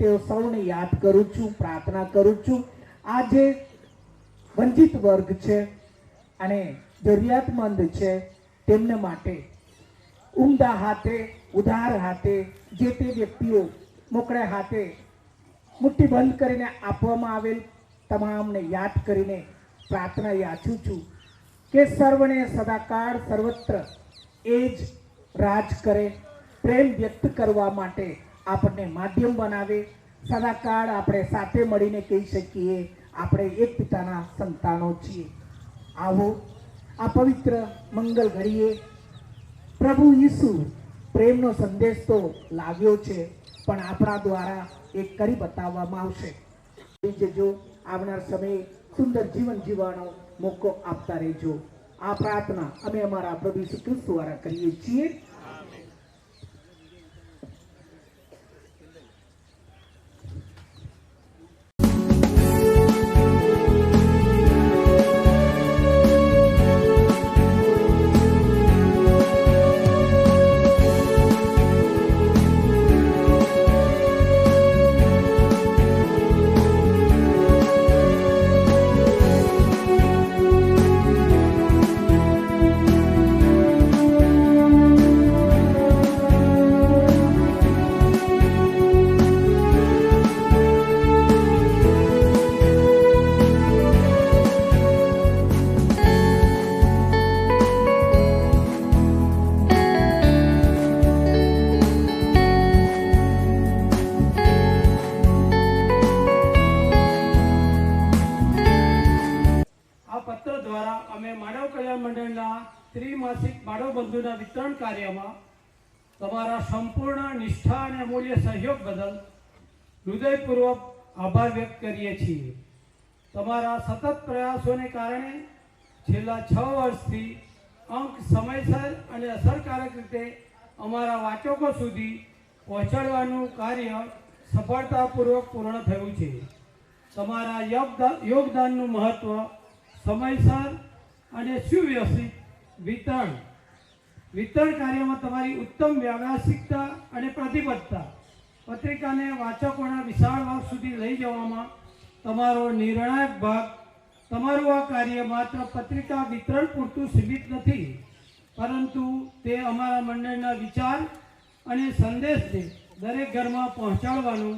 વાત કરું છું, પ્રાર્થના કરું છું. આ જે વંચિત વર્ગ છે અને જરૂરિયાતમંદ છે, તેમને માટે ઉમદા હાથે, ઉધાર હાથે જે તે વ્યક્તિઓ મોકળે હાથે મુઠ્ઠી બંધ કરીને આપવામાં આવેલ તમામને યાદ કરીને પ્રાર્થના યાચું છું કે સર્વને સદાકાળ સર્વત્ર એ જ રાજ કરે, પ્રેમ વ્યક્ત કરવા માટે આપણને માધ્યમ બનાવે સદાકાળ આપણે સાથે મળીને કહી શકીએ, આપણે એક પિતાના સંતાનો છીએ. આવો, આ પવિત્ર મંગલ ઘડીએ પ્રભુ ઈસુ પ્રેમનો સંદેશ તો લાવ્યો છે, પણ આપણા દ્વારા એ કરી બતાવવામાં આવશે. જજો આવનાર સમયે સુંદર જીવન જીવવાનો મોકો આપતા રહેજો. આ પ્રાર્થના અમે અમારા પ્રભુ ઈસુ ખ્રિસ્ત દ્વારા કરીએ છીએ. કાર્યમાં તમારા સંપૂર્ણ નિષ્ઠા અને અમૂલ્ય સહયોગ બદલ હૃદયપૂર્વક આભાર વ્યક્ત કરીએ છીએ. તમારા સતત પ્રયાસોને કારણે છેલ્લા છ વર્ષથી અંક સમયસર અને અસરકારક રીતે અમારા વાચકો સુધી પહોંચાડવાનું કાર્ય સફળતાપૂર્વક પૂર્ણ થયું છે. તમારા યોગદા- યોગદાનનું મહત્ત્વ સમયસર અને સુવ્યવસ્થિત વિતરણ વિતરણ કાર્યમાં તમારી ઉત્તમ વ્યાવસાયિકતા અને પ્રતિબદ્ધતા. પત્રિકાને વાચકોના વિશાળ ભાગ સુધી લઈ જવામાં તમારો નિર્ણાયક ભાગ, તમારું આ કાર્ય માત્ર પત્રિકા વિતરણ પૂરતું સીમિત નથી, પરંતુ તે અમારા મંડળના વિચાર અને સંદેશને દરેક ઘરમાં પહોંચાડવાનું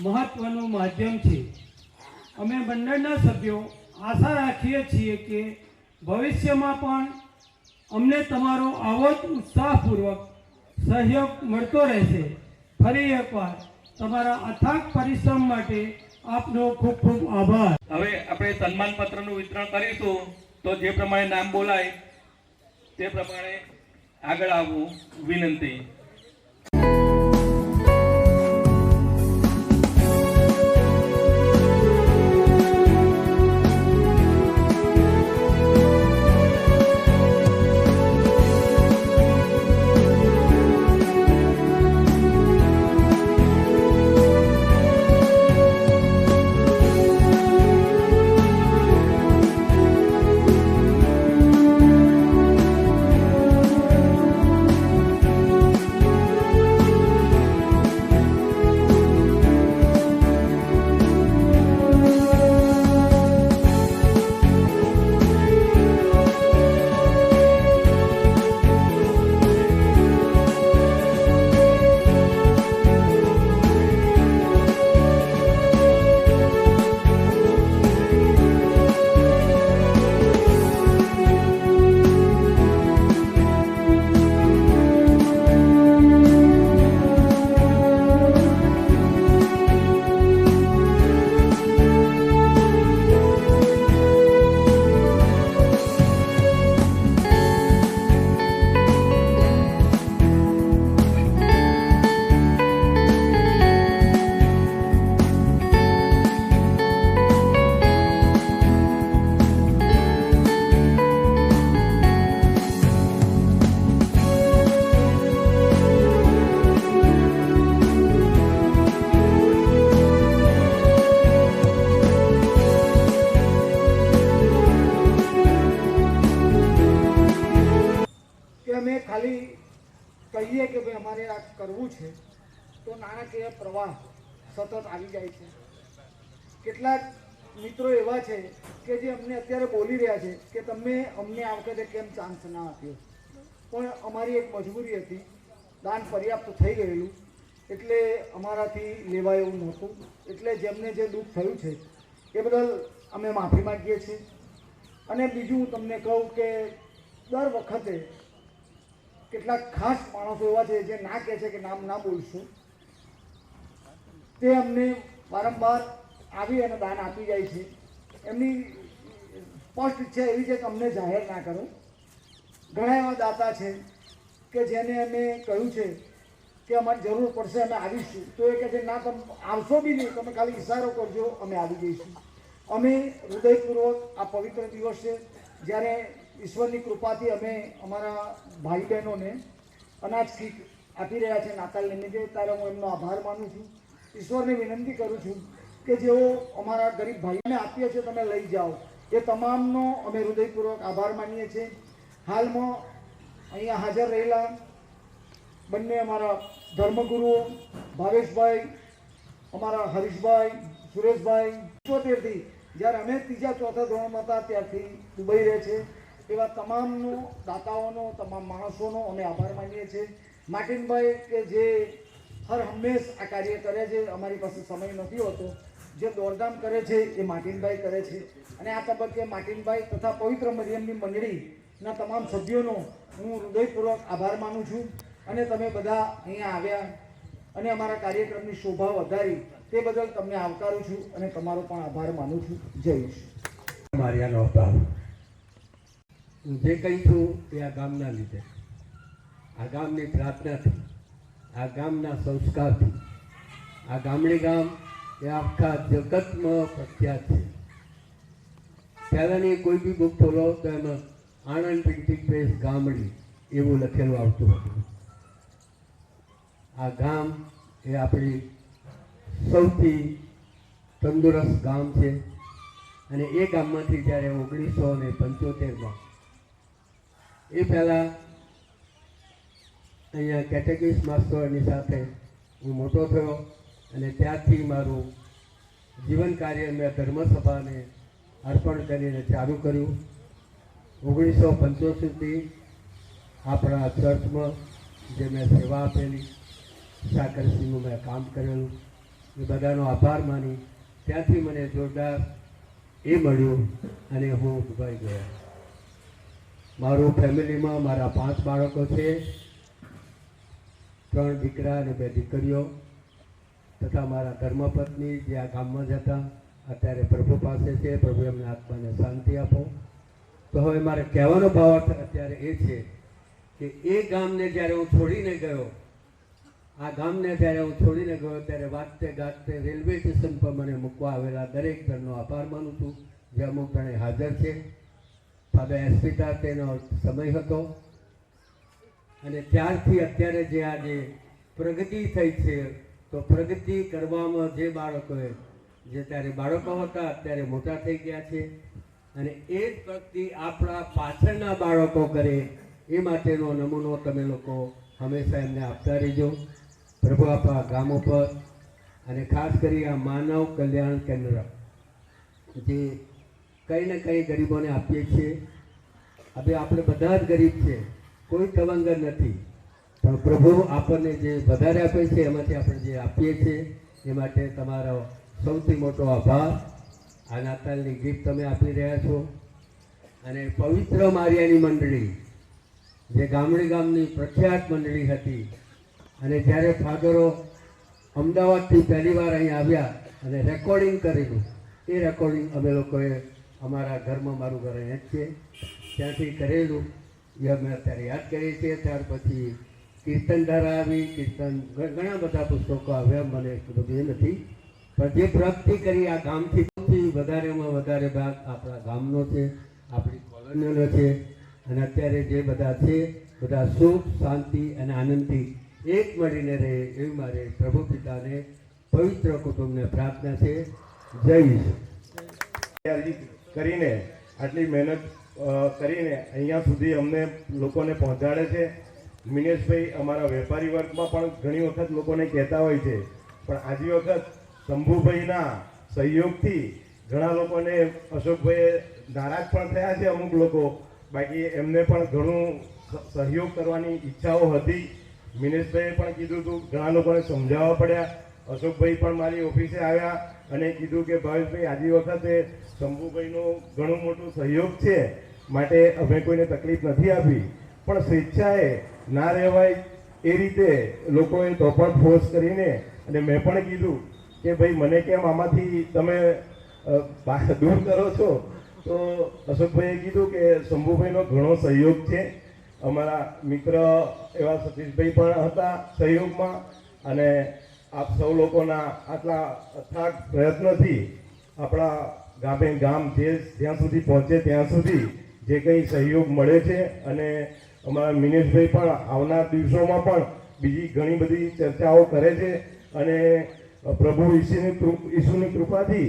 મહત્વનું માધ્યમ છે. અમે મંડળના સભ્યો આશા રાખીએ છીએ કે ભવિષ્યમાં પણ અમને તમારો આવો જ ઉત્સાહપૂર્વક સહયોગ મળતો રહેશે. ફરી એકવાર તમારા અથાગ પરિશ્રમ માટે આપનો ખૂબ ખૂબ આભાર. હવે આપણે સન્માન પત્રનું વિતરણ કરીશું. તો જે પ્રમાણે નામ બોલાય, તે પ્રમાણે આગળ આવવું વિનંતી. સતત આવી જાય છે. કેટલાક મિત્રો એવા છે કે જે અમને અત્યારે બોલી રહ્યા છે કે તમે અમને આ વખતે કેમ ચાન્સ ના આપ્યો? પણ અમારી એક મજબૂરી હતી. દાન પર્યાપ્ત થઈ ગયેલું. એટલે અમારાથી લેવાય એવું નહોતું. એટલે જેમને જે દુઃખ થયું છે, એ બદલ અમે માફી માંગીએ છીએ. અને બીજું હું તમને કહું કે દર વખતે કેટલાક ખાસ માણસો એવા છે જે ના કહે છે કે નામ ના બોલશું. તે અમને વારંવાર આવી અને દાન આપી જાય છે. એમની સ્પષ્ટ ઈચ્છા એવી છે કે અમને જાહેર ના કરો. ઘણા એવા દાતા છે કે જેને અમે કહ્યું છે કે અમારે જરૂર પડશે અમે આવીશું. તો એ કહે છે, ના, તમે આવશો બી નહીં. તમે ખાલી ઇશારો કરજો, અમે આવી જઈશું. અમે હૃદયપૂર્વક આ પવિત્ર દિવસ છે જ્યારે ઈશ્વરની કૃપાથી અમે અમારા ભાઈ બહેનોને અનાજ કીટ આપી રહ્યા છે નાતાલ નિમિત્તે ત્યારે હું એમનો આભાર માનું છું. ઈશ્વરને વિનંતી કરું છું કે જેઓ અમારા ગરીબ ભાઈઓને આપીએ છીએ તમે લઈ જાઓ. એ તમામનો અમે હૃદયપૂર્વક આભાર માનીએ છીએ. હાલમાં અહીંયા હાજર રહેલા બંને અમારા ધર્મગુરુઓ, ભાવેશભાઈ, અમારા હરીશભાઈ, સુરેશભાઈ ઇઠ્ઠોતેરથી જ્યારે અમે ત્રીજા ચોથા ધોરણમાં હતા, ત્યારથી દુબઈ રહે છે. એવા તમામનો દાતાઓનો, તમામ માણસોનો અમે આભાર માનીએ છીએ. માર્ટિનભાઈ કે જે હર હંમેશ આ કાર્ય કરે છે. અમારી પાસે સમય નથી હોતો. જે દોડધામ કરે છે એ માર્ટિનભાઈ કરે છે. અને આ તબક્કે માર્ટિનભાઈ તથા પવિત્ર મરિયમની મંડળીના તમામ સભ્યોનો હું હૃદયપૂર્વક આભાર માનું છું. અને તમે બધા અહીંયા આવ્યા અને અમારા કાર્યક્રમની શોભા વધારી તે બદલ તમને આવકારું છું અને તમારો પણ આભાર માનું છું. જય શ્રી મારિયાનો અભાવ હું જે કહી છું તે આ ગામના લીધે. આ ગામની પ્રાર્થનાથી આ ગામના સંસ્કારથી. આ ગામડી ગામ એ આખા જગતમાં પ્રખ્યાત છે. પહેલાંની કોઈ બી બુક ખોલો તો એમાં આણંદ પ્રિન્ટિંગ પ્રેસ ગામડી એવું લખેલું આવતું હતું. આ ગામ એ આપણી સૌથી તંદુરસ્ત ગામ છે અને એ ગામમાંથી જ્યારે ઓગણીસો ને પંચોતેરમાં એ પહેલાં અહીંયા કેટેગરીસ માસ્ટરની સાથે હું મોટો થયો અને ત્યારથી મારું જીવન કાર્ય મેં ધર્મસભાને અર્પણ કરીને ચાલુ કર્યું. ઓગણીસો પંચોતેરથી આપણા ચર્ચમાં જે મેં સેવા આપેલી સાકરસિંહનું મેં કામ કરેલું. એ બધાનો આભાર માની. ત્યાંથી મને જોરદાર એ મળ્યું અને હું દુબઈ ગયો. મારું ફેમિલીમાં મારા પાંચ બાળકો છે. ત્રણ દીકરા અને બે દીકરીઓ તથા મારા ધર્મપત્ની જે આ ગામમાં જ હતા, અત્યારે પ્રભુ પાસે છે, પ્રભુ એમને આત્માને શાંતિ આપો. તો હવે મારે કહેવાનો ભાવાર્થ અત્યારે એ છે કે એ ગામને જ્યારે હું છોડીને ગયો, આ ગામને જ્યારે હું છોડીને ગયો, ત્યારે વાગતે ગાજતે રેલવે સ્ટેશન પર મને મૂકવા આવેલા દરેક જણનો આભાર માનું છું. જે અમુક જણે હાજર છે. ફાદર એસ્પિતા તેનો સમય હતો. અને ત્યારથી અત્યારે જે આજે પ્રગતિ થઈ છે, તો પ્રગતિ કરવામાં જે બાળકોએ, જે ત્યારે બાળકો હતા, અત્યારે મોટા થઈ ગયા છે. અને એ જ પ્રગતિ આપણા પાછળના બાળકો કરે, એ માટેનો નમૂનો તમે લોકો હંમેશા એમને આપતા રહેજો. પ્રભુ આપણા ગામો પર અને ખાસ કરી આ માનવ કલ્યાણ કેન્દ્ર, જે કંઈ ને કંઈ ગરીબોને આપીએ છીએ. હવે આપણે બધા જ ગરીબ છે કોઈ તવંગર નથી. પણ પ્રભુ આપણને જે વધારે આપે છે, એમાંથી આપણે જે આપીએ છીએ, એ માટે તમારો સૌથી મોટો આભાર. આ નાતાલની ગિફ્ટ તમે આપી રહ્યા છો. અને પવિત્ર મારિયાની મંડળી, જે ગામડી ગામની પ્રખ્યાત મંડળી હતી. અને જ્યારે ફાધરો અમદાવાદથી પહેલી વાર અહીં આવ્યા અને રેકોર્ડિંગ કરેલું, એ રેકોર્ડિંગ અમે લોકોએ અમારા ઘરમાં મારું ઘર અહીંયા જ છે ત્યાંથી કરેલું. એ અમે અત્યારે યાદ કરીએ છીએ, ત્યાર પછી કીર્તન ધારા આવી કીર્તન ઘણા બધા પુસ્તકો આવ્યા, મને બધું એ નથી, પણ જે પ્રાપ્તિ કરી આ ગામથી, સૌથી વધારેમાં વધારે ભાગ આપણા ગામનો છે, આપણી કોલોનીનો છે, અને અત્યારે જે બધા છે, બધા સુખ, શાંતિ અને આનંદથી એક મળીને રહે એવી મારે પ્રભુ પિતાને પવિત્ર કુટુંબને પ્રાર્થના છે. જય કરીને આટલી મહેનત કરીને અહીંયા સુધી અમને લોકોને પહોંચાડે છે. મિનેશભાઈ અમારા વેપારી વર્ગમાં પણ ઘણી વખત લોકોને કહેતા હોય છે. પણ આજે વખત શંભુભાઈના સહયોગથી ઘણા લોકોને અશોકભાઈએ નારાજ પણ થયા છે અમુક લોકો. બાકી એમને પણ ઘણું સહયોગ કરવાની ઈચ્છાઓ હતી. મિનેશભાઈએ પણ કીધું હતું ઘણા લોકોને સમજાવવા પડ્યા. અશોકભાઈ પણ મારી ઓફિસે આવ્યા અને કીધું કે ભાવેશભાઈ, આજે વખતે શંભુભાઈનું ઘણું મોટો સહયોગ છે. માટે અમે કોઈને તકલીફ નથી આપી. પણ સ્વેચ્છાએ ના રહેવાય એ રીતે લોકોએ તો પણ ફોર્સ કરીને અને મેં પણ કીધું કે ભાઈ, મને કેમ આમાંથી તમે દૂર કરો છો? તો અશોકભાઈએ કીધું કે શંભુભાઈનો ઘણો સહયોગ છે. અમારા મિત્ર એવા સતીશભાઈ પણ હતા સહયોગમાં અને આપ સૌ લોકોના આટલા અથાગ પ્રયત્નથી આપણા ગામે ગામ જે જ્યાં સુધી પહોંચે ત્યાં સુધી જે કંઈ સહયોગ મળે છે અને અમારા મિનેશભાઈ પણ આવનાર દિવસોમાં પણ બીજી ઘણી બધી ચર્ચાઓ કરે છે અને પ્રભુ ઈશુની ઈશુની કૃપાથી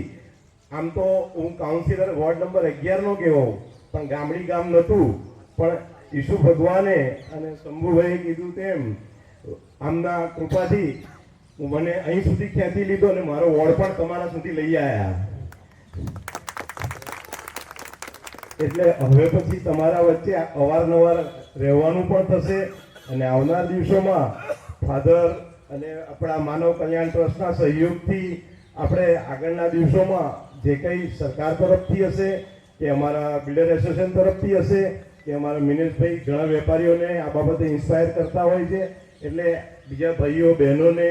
આમ તો હું કાઉન્સિલર વોર્ડ નંબર અગિયારનો કહેવો પણ ગામડી ગામ નહોતું, પણ ઈસુ ભગવાને અને શંભુભાઈએ કીધું તેમ, આમના કૃપાથી મને અહીં સુધી ખેંચી લીધો અને મારો વોર્ડ પણ તમારા સુધી લઈ આવ્યા એટલે હવે પછી તમારા વચ્ચે અવારનવાર રહેવાનું પણ થશે અને આવનાર દિવસોમાં ફાધર અને આપણા માનવ કલ્યાણ ટ્રસ્ટના સહયોગથી આપણે આગળના દિવસોમાં જે કંઈ સરકાર તરફથી હશે, કે અમારા બિલ્ડર એસોસિએશન તરફથી હશે, કે અમારા મિનેશભાઈ ઘણા વેપારીઓને આ બાબતે ઇન્સ્પાયર કરતા હોય છે, એટલે બીજા ભાઈઓ, બહેનોને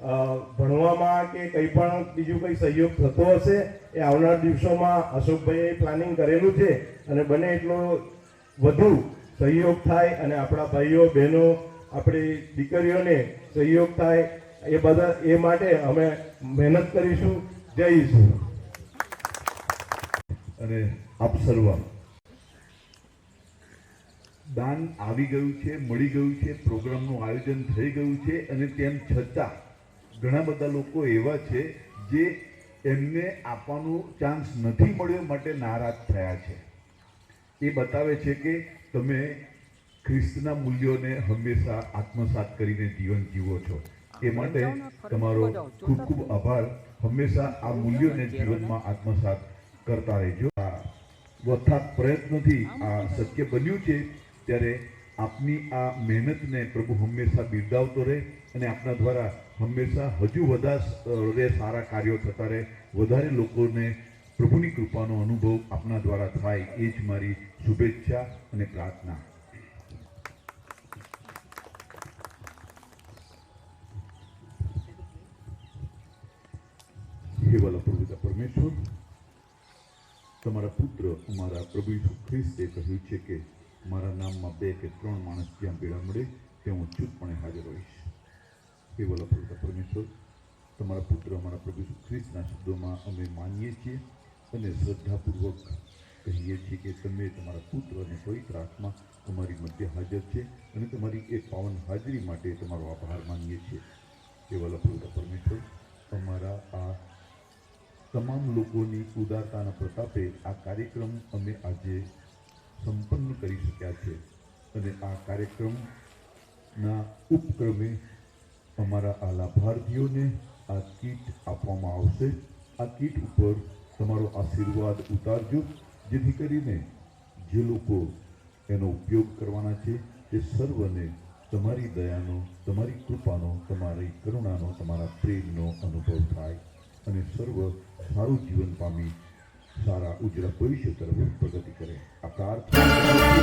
ભણવામાં કે કંઈ પણ બીજું કંઈ સહયોગ થતો હશે એ આવનાર દિવસોમાં અશોકભાઈએ પ્લાનિંગ કરેલું છે અને બને એટલો વધુ સહયોગ થાય અને આપણા ભાઈઓ, બહેનો, આપણી દીકરીઓને સહયોગ થાય એ બધા, એ માટે અમે મહેનત કરીશું. જઈશું અને આપ દાન આવી ગયું છે, મળી ગયું છે, પ્રોગ્રામનું આયોજન થઈ ગયું છે અને તેમ છતાં ઘણા બધા લોકો એવા છે જે એમને આપવાનો ચાન્સ નથી મળ્યો માટે નારાજ થયા છે. એ બતાવે છે કે તમે ખ્રિસ્તના મૂલ્યોને હંમેશા આત્મસાત કરીને જીવન જીવો છો. એ માટે તમારો ખૂબ ખૂબ આભાર. હંમેશા આ મૂલ્યોને જીવનમાં આત્મસાત કરતા રહેજો. આ વથાત પ્રયત્નથી આ શક્ય બન્યું છે ત્યારે આપની આ મહેનતને પ્રભુ હંમેશા બિરદાવતો રહે અને આપના દ્વારા હંમેશા હજુ વધારે સારા કાર્યો થતા રહે. વધારે લોકોને પ્રભુની કૃપાનો અનુભવ આપના દ્વારા થાય એ જ મારી શુભેચ્છા અને પ્રાર્થના. હે વાલા પ્રભુતા પરમેશ્વર, તમારા પુત્ર અમારા પ્રભુ ઈસુ ખ્રિસ્તે કહ્યું છે કે મારા નામમાં બે કે ત્રણ માણસ જ્યાં ભેળા મળે, ત્યાં હું ચૂપપણે હાજર હોઈશ હે વાલા પ્રભુતા પરમેશ્વર તમારા પુત્ર, અમારા પ્રભુ ખ્રિસ્તના શબ્દોમાં અમે માનીએ છીએ અને શ્રદ્ધાપૂર્વક કહીએ છીએ કે તમે તમારા પુત્ર અને પવિત્ર આત્મા તમારી મધ્ય હાજર છે અને તમારી એ પાવન હાજરી માટે તમારો આભાર માનીએ છીએ. હે વાલા પ્રભુતા પરમેશ્વર, અમારા આ તમામ લોકોની ઉદારતાના પ્રતાપે આ કાર્યક્રમ અમે આજે સંપન્ન કરી શક્યા છે અને આ કાર્યક્રમના ઉપક્રમે અમારા આ લાભાર્થીઓને આ કીટ આપવામાં આવશે. આ કીટ ઉપર તમારો આશીર્વાદ ઉતારજો, જેથી કરીને જે લોકો એનો ઉપયોગ કરવાના છે તે સર્વને તમારી દયાનો, તમારી કૃપાનો, તમારી કરુણાનો, તમારા પ્રેમનો અનુભવ થાય અને સર્વ સારું જીવન પામી સારા ઉજળા ભવિષ્ય તરફ પ્રગતિ કરે. આ પ્રાર્થના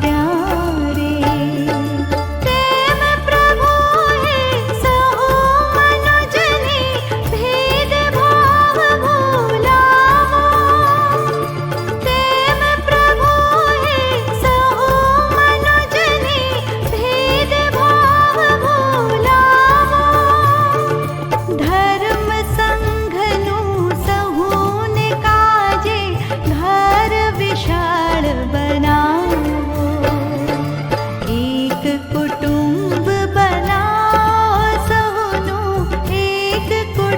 प्यार